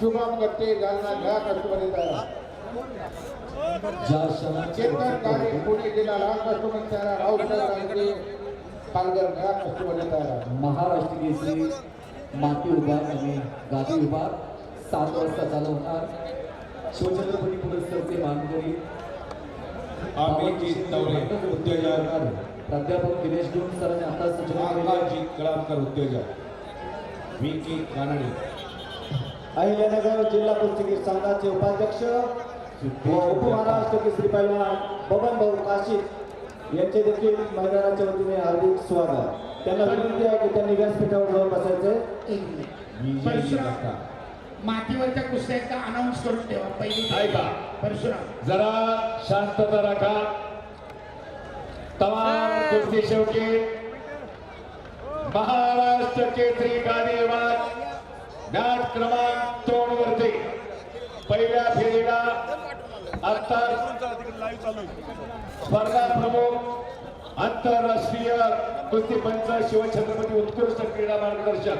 शुभम गट्टे जालना घ्या कस्टमर चेतन गाडी पुणे जिल्हा लाल कस्टमर तयार राऊत पालघर घ्या कस्टमर तयार महाराष्ट्र केसरी माती विभाग आणि गादी विभाग सात वाजता चालू होणार. शिवछत्रपती पुरस्कारचे मानकरी. अभिजित उद्योजक. प्राध्यापक दिनेश गुण सरांनी आता सूचना आकाशजी कळमकर उद्योजक. विकी कानडे. अहिल्यानगर जिल्हा कुस्तीगीर संघाचे उपाध्यक्ष व उपमहाराष्ट्र केसरी पैलवान बबन भाऊ काशीद यांचे देखील मैदानाच्या वतीने हार्दिक स्वागत. त्यांना विनंती आहे की त्यांनी व्यासपीठावर जाऊन बसायचे मातीवरच्या कुस्त्या एकदा अनाऊन्स करून ठेवा. पहिली ऐका. परशुराम. जरा शांतता राखा. तमाम कुस्ती शेवटी महाराष्ट्र केसरी गादी विभाग मॅच क्रमांक दोन वरती. पहिल्या फेरीला आता स्पर्धा प्रमुख आंतरराष्ट्रीय कुस्ती पंच शिवछत्रपती उत्कृष्ट क्रीडा मार्गदर्शक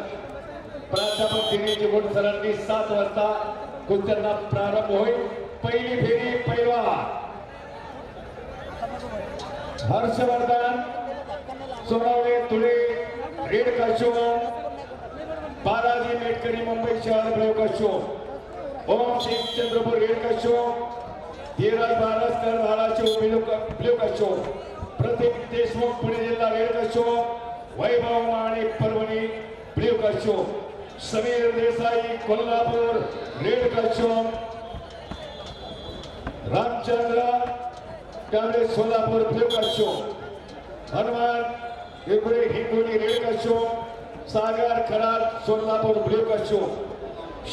प्राध्यापक दिनेश गोड सरांनी सात वाजता कुस्त्यांना प्रारंभ होईल. पहिली फेरी पैलवा हर्षवर्धन सोनवणे तुळे रेड कशो બાલાજી મેટકરી મુંબઈ શહેર પ્રયોગ કરશો. ઓમ શિવ ચંદ્રપુર રેડ કરશો. ધીરજ ભારસ્કર ધારાશિવ પ્રયોગ કરશો. પ્રતિક દેશમુખ પુણે જિલ્લા રેડ કરશો. વૈભવ માણેક પર્વની પ્રયોગ કરશો. સમીર દેસાઈ કોલ્હાપુર રેડ કરશો. રામચંદ્ર ગામડે સોલાપુર પ્રયોગ કરશો. હનુમાન વિપુરી હિન્દુની રેડ કરશો. सागर खराड सोलापूर फ्लिपकार्ट शो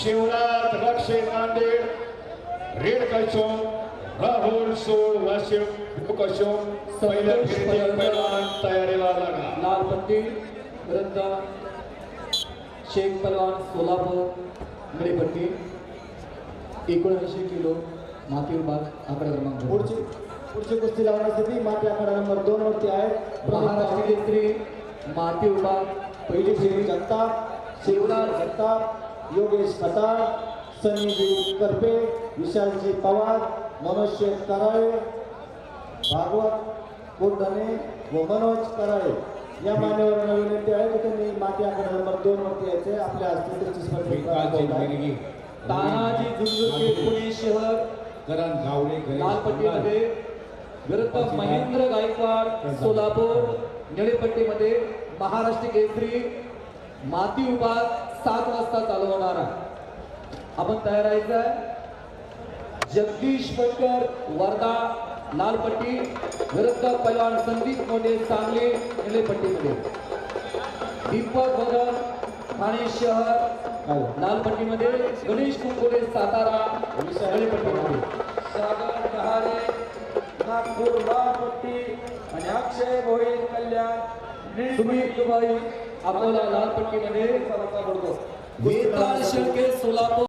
शिवनाथ रक्षे नांदेड रेडका शो राहुल सोड वाशिम फ्लिपकार्ट शो पहिल्या फेरीतील पैलवान तयारीला लागला लाल पट्टी वृंदा शेख पलवान सोलापूर निळीपट्टी एकोणऐंशी किलो माती विभाग आकडा क्रमांक. पुढची पुढची कुस्ती लावण्यासाठी माती आखाडा नंबर दोन वरती आहे महाराष्ट्र केसरी माती विभाग पहिली फेरी जगताप शिवराज जगताप योगेश खताळ सनीजी करपे विशालजी पवार मनोज शेठ कराळे भागवत कोटधने व मनोज कराळे. या मान्यवरांना विनंती आहे की त्यांनी माती आखाडा नंबर दोन वरती यायचे. आपल्या हस्ते त्याची स्पर्धा तानाजी जुंजुके पुणे शहर. करण गावडे गणेश लाल पट्टीमध्ये विरुद्ध महेंद्र गायकवाड सोलापूर निळीपट्टीमध्ये महाराष्ट्र केसरी माती विभाग सात वाजता चालू होणार आहे. आपण तयार आहे. जगदीश पटकर वर्धा लाल पट्टी विरुद्ध पैलवान संदीप मोठे सांगली निळीपट्टीमध्ये. दीपक बदल ठाणे शहर लाल पट्टीमध्ये गणेश कुंकुडे सातारा निळीपट्टीमध्ये. नागपूर लालपट्टी आणि अक्षय भोईर कल्याण सुमित दुबाई अकोला लाल पट्टीमध्ये वेताळ शेळके सोलापूर.